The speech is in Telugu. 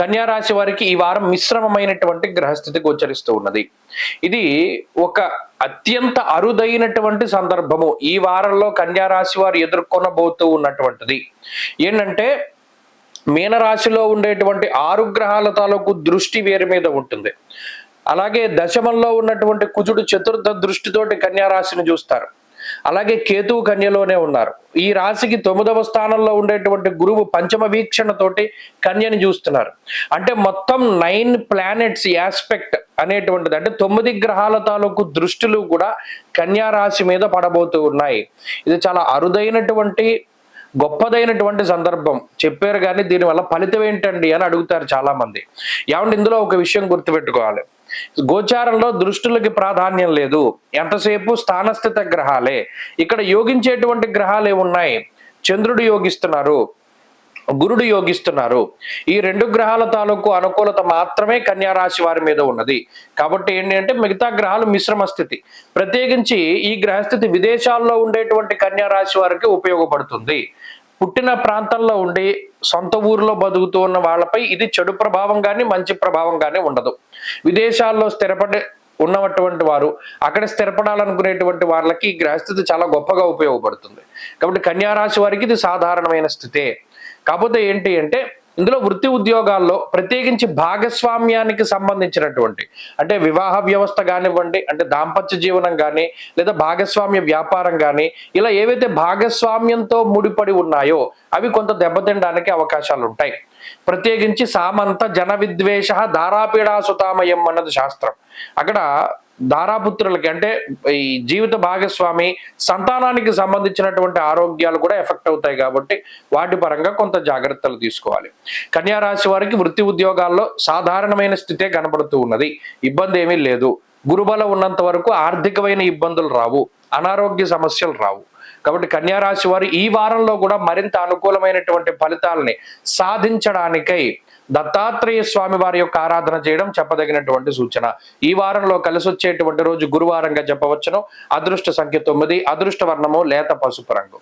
కన్యారాశి వారికి ఈ వారం మిశ్రమమైనటువంటి గ్రహస్థితి గోచరిస్తూ ఉన్నది. ఇది ఒక అత్యంత అరుదైనటువంటి సందర్భము. ఈ వారంలో కన్యారాశి వారు ఎదుర్కొనబోతూ ఉన్నటువంటిది. ఏంటంటే మీనరాశిలో ఉండేటువంటి ఆరు గ్రహాల తాలూకు దృష్టి వేరు మీద ఉంటుంది. అలాగే దశమంలో ఉన్నటువంటి కుజుడు చతుర్థ దృష్టితోటి కన్యారాశిని చూస్తారు. అలాగే కేతువు కన్యలోనే ఉన్నారు. ఈ రాశికి తొమ్మిదవ స్థానంలో ఉండేటువంటి గురువు పంచమ వీక్షణతోటి కన్యని చూస్తున్నారు. అంటే మొత్తం నైన్ ప్లానెట్స్ యాస్పెక్ట్ అనేటువంటిది అంటే తొమ్మిది గ్రహాల తాలూకు దృష్టిలు కూడా కన్యా రాశి మీద పడబోతూ ఉన్నాయి. ఇది చాలా అరుదైనటువంటి గొప్పదైనటువంటి సందర్భం. చెప్పారు కానీ దీనివల్ల ఫలితం ఏంటండి అని అడుగుతారు చాలామంది. ఏమంటే ఇందులో ఒక విషయం గుర్తుపెట్టుకోవాలి. గోచారంలో దృష్టులకి ప్రాధాన్యం లేదు. ఎంతసేపు? స్థానస్థిత గ్రహాలే. ఇక్కడ యోగించేటువంటి గ్రహాలే ఉన్నాయి. చంద్రుడు యోగిస్తున్నారు. గురుడు యోగిస్తున్నారు. ఈ రెండు గ్రహాల తాలూకు అనుకూలత మాత్రమే కన్యారాశి వారి మీద ఉన్నది. కాబట్టి ఏంటి అంటే మిగతా గ్రహాలు మిశ్రమ స్థితి. ప్రత్యేకించి ఈ గ్రహస్థితి విదేశాల్లో ఉండేటువంటి కన్యారాశి వారికి ఉపయోగపడుతుంది. పుట్టిన ప్రాంతంలో ఉండి సొంత ఊరిలో బతుకుతూ ఉన్న వాళ్ళపై ఇది చెడు ప్రభావం కానీ మంచి ప్రభావం కానీ ఉండదు. విదేశాల్లో స్థిరపడి ఉన్నటువంటి వారు అక్కడ స్థిరపడాలనుకునేటువంటి వాళ్ళకి ఈ గ్రహస్థితి చాలా గొప్పగా ఉపయోగపడుతుంది. కాబట్టి కన్యారాశి వారికి ఇది సాధారణమైన స్థితే. కాకపోతే ఏంటి అంటే ఇందులో వృత్తి ఉద్యోగాల్లో ప్రత్యేకించి భాగస్వామ్యానికి సంబంధించినటువంటి అంటే వివాహ వ్యవస్థ కానివ్వండి అంటే దాంపత్య జీవనం కానీ లేదా భాగస్వామ్య వ్యాపారం కానీ ఇలా ఏవైతే భాగస్వామ్యంతో ముడిపడి ఉన్నాయో అవి కొంత దెబ్బతినడానికి అవకాశాలు ఉంటాయి ప్రత్యేకించి సామంత జన విద్వేష ధారాపీడాసుతామయం అన్నది శాస్త్రం. అక్కడ దారాపుత్రులకి అంటే ఈ జీవిత భాగస్వామి సంతానానికి సంబంధించినటువంటి ఆరోగ్యాలు కూడా ఎఫెక్ట్ అవుతాయి కాబట్టి వాటి పరంగా కొంత జాగ్రత్తలు తీసుకోవాలి. కన్యారాశి వారికి వృత్తి ఉద్యోగాల్లో సాధారణమైన స్థితే కనబడుతూ ఉన్నది. ఇబ్బంది ఏమీ లేదు. గురుబలం ఉన్నంత వరకు ఆర్థికమైన ఇబ్బందులు రావు. అనారోగ్య సమస్యలు రావు. కాబట్టి కన్యా రాశి వారు ఈ వారంలో కూడా మరింత అనుకూలమైనటువంటి ఫలితాలని సాధించడానికై దత్తాత్రేయ స్వామి వారి యొక్క ఆరాధన చేయడం చెప్పదగినటువంటి సూచన. ఈ వారంలో కలిసి వచ్చేటువంటి రోజు గురువారంగా చెప్పవచ్చును అదృష్ట సంఖ్య తొమ్మిది అదృష్ట వర్ణము లేత పసుపు రంగు.